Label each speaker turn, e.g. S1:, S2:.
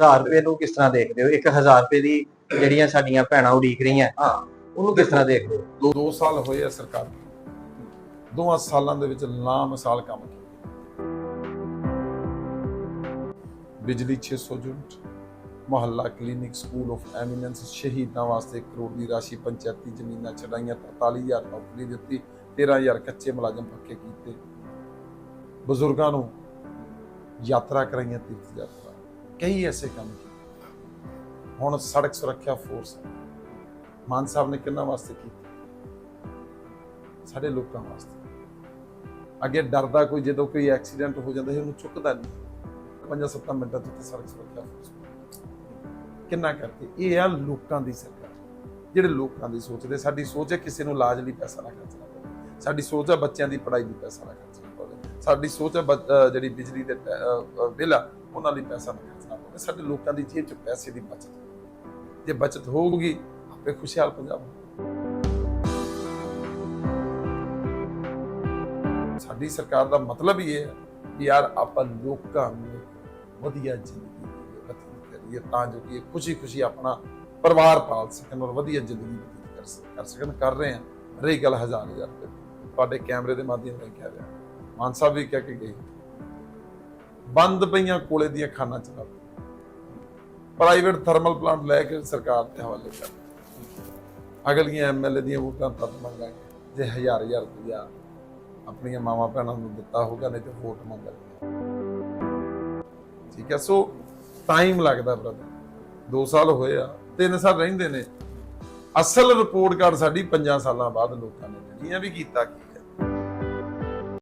S1: 1000 ਰੁਪਏ ਨੂੰ ਕਿਸ ਤਰ੍ਹਾਂ ਦੇਖਦੇ ਹੋ? 1000 ਰੁਪਏ ਦੀ ਜਿਹੜੀਆਂ ਸਾਡੀਆਂ ਭੈਣਾਂ ਉਡੀਕ ਰਹੀਆਂ।
S2: ਹਾਂ।
S1: ਉਹਨੂੰ ਕਿਸ ਤਰ੍ਹਾਂ ਦੇਖਦੇ ਹੋ?
S2: ਦੋ ਦੋ ਸਾਲ ਹੋਏ ਆ ਸਰਕਾਰ ਨੂੰ। ਦੋਵਾਂ ਸਾਲਾਂ ਦੇ ਵਿੱਚ ਲਾ ਮਿਸਾਲ ਕੰਮ ਕੀਤਾ। ਬਿਜਲੀ 600 unit Mohalla clinic school of eminence ਸ਼ਹੀਦਾਂ ਵਾਸਤੇ ਕਰੋੜ ਦੀ ਰਾਸ਼ੀ ਪੰਚਾਇਤੀ ਜ਼ਮੀਨਾਂ ਛਡਾਈਆਂ 43000 ਨੌਕਰੀ ਦਿੱਤੀ 13000 ਕੱਚੇ ਮੁਲਾਜ਼ਮ ਪੱਕੇ ਕੀਤੇ। ਬਜ਼ੁਰਗਾਂ ਨੂੰ ਯਾਤਰਾ ਕਰਾਈਆਂ ਤੀਰਥ ਯਾਤਰਾ। ਕਈ ਐਸੇ ਕੰਮ ਕੀਤੇ। ਹੁਣ ਸੜਕ ਸੁਰੱਖਿਆ ਫੋਰਸ ਮਾਨ ਸਾਹਿਬ ਨੇ ਕਿੰਨਾ ਵਾਸਤੇ ਕੀਤਾ? ਸਾਡੇ ਲੋਕਾਂ ਵਾਸਤੇ। ਅੱਗੇ ਡਰਦਾ ਕੋਈ ਜਦੋਂ ਕੋਈ ਐਕਸੀਡੈਂਟ ਹੋ ਜਾਂਦਾ ਸੀ ਉਹਨੂੰ ਚੁੱਕਦਾ ਨਹੀਂ। ਪੰਜਾਂ ਸੱਤਾਂ ਮਿੰਟਾਂ ਤੋਂ ਸੜਕ ਸੁਰੱਖਿਆ ਫੋਰਸ ਕਿੰਨਾ ਕਰਕੇ? ਇਹ ਆ ਲੋਕਾਂ ਦੀ ਸਰਕਾਰ। ਜਿਹੜੇ ਲੋਕਾਂ ਦੀ ਸੋਚਦੇ ਸਾਡੀ ਸੋਚ ਹੈ ਕਿਸੇ ਨੂੰ ਇਲਾਜ ਲਈ ਪੈਸਾ ਨਾ ਖਰਚਣਾ ਪਵੇ। ਸਾਡੀ ਸੋਚ ਹੈ ਬੱਚਿਆਂ ਦੀ ਪੜ੍ਹਾਈ ਲਈ ਪੈਸਾ ਨਾ ਖਰਚਣਾ ਪਵੇ। ਸਾਡੀ ਸੋਚ ਹੈ ਜਿਹੜੀ ਬਿਜਲੀ ਦੇ ਬਿੱਲ ਆ, ਉਹਨਾਂ ਲਈ ਪੈਸਾ ਨਾ ਖਰਚਣਾ ਪਵੇ ਸਾਡੇ ਲੋਕਾਂ ਦੀ ਜੇਬ 'ਚ ਪੈਸੇ ਦੀ ਬਚਤ। ਜੇ ਬਚਤ ਹੋਊਗੀ, ਆਪੇ ਖੁਸ਼ਹਾਲ ਪੰਜਾਬ ਸਾਡੀ ਸਰਕਾਰ ਦਾ ਮਤਲਬ ਹੀ ਇਹ ਹੈ ਕਿ ਯਾਰ ਆਪਾਂ ਲੋਕਾਂ ਨੂੰ ਵਧੀਆ ਜ਼ਿੰਦਗੀ ਬਤੀਤ ਕਰੀਏ ਤਾਂ ਜੋ ਕਿ ਖੁਸ਼ੀ-ਖੁਸ਼ੀ ਆਪਣਾ ਪਰਿਵਾਰ ਪਾਲ ਸਕਣ ਔਰ ਵਧੀਆ ਜ਼ਿੰਦਗੀ ਬਤੀਤ ਕਰ ਸਕਣ। ਕਰ ਰਹੇ ਹਾਂ। ਰਹੀ ਗੱਲ ਹਜ਼ਾਰ ਹਜ਼ਾਰ ਰੁਪਏ ਤੁਹਾਡੇ ਕੈਮਰੇ ਦੇ ਮਾਧਿਅਮ ਨਾਲ ਕਹਿ ਰਿਹਾ। ਮਾਨ ਸਾਹਿਬ ਵੀ ਕਹਿ ਕੇ ਗਏ। ਬੰਦ ਪਈਆਂ ਕੋਲੇ ਦੀਆਂ ਖਾਨਾ ਚਲਾ ਪ੍ਰਾਈਵੇਟ ਥਰਮਲ ਪਲਾਂਟ ਲੈ ਕੇ ਸਰਕਾਰ ਦੇ ਹਵਾਲੇ ਕਰ ਅਗਲੀਆਂ ਐਮਐਲਏ ਦੀਆਂ ਵੋਟਾਂ ਤਦ ਮੰਗਾਂਗੇ ਜੇ ਹਜ਼ਾਰ ਹਜ਼ਾਰ ਰੁਪਇਆ ਆਪਣੀਆਂ ਮਾਵਾਂ ਭੈਣਾਂ ਨੂੰ ਦਿੱਤਾ ਹੋਗਾ ਨਹੀਂ ਤੇ ਵੋਟ ਮੰਗਣਗੇ। ਠੀਕ ਹੈ, ਸੋ ਟਾਈਮ ਲੱਗਦਾ ਬ੍ਰਦਰ 2 ਸਾਲ ਹੋਏ ਆ 3 ਸਾਲ ਰਹਿੰਦੇ ਨੇ। ਅਸਲ ਰਿਪੋਰਟ ਕਾਰਡ ਸਾਡੀ 5 ਸਾਲਾਂ ਬਾਅਦ ਲੋਕਾਂ ਨੇ ਜਿਹੜੀ ਵੀ ਕੀਤਾ ਕੀ?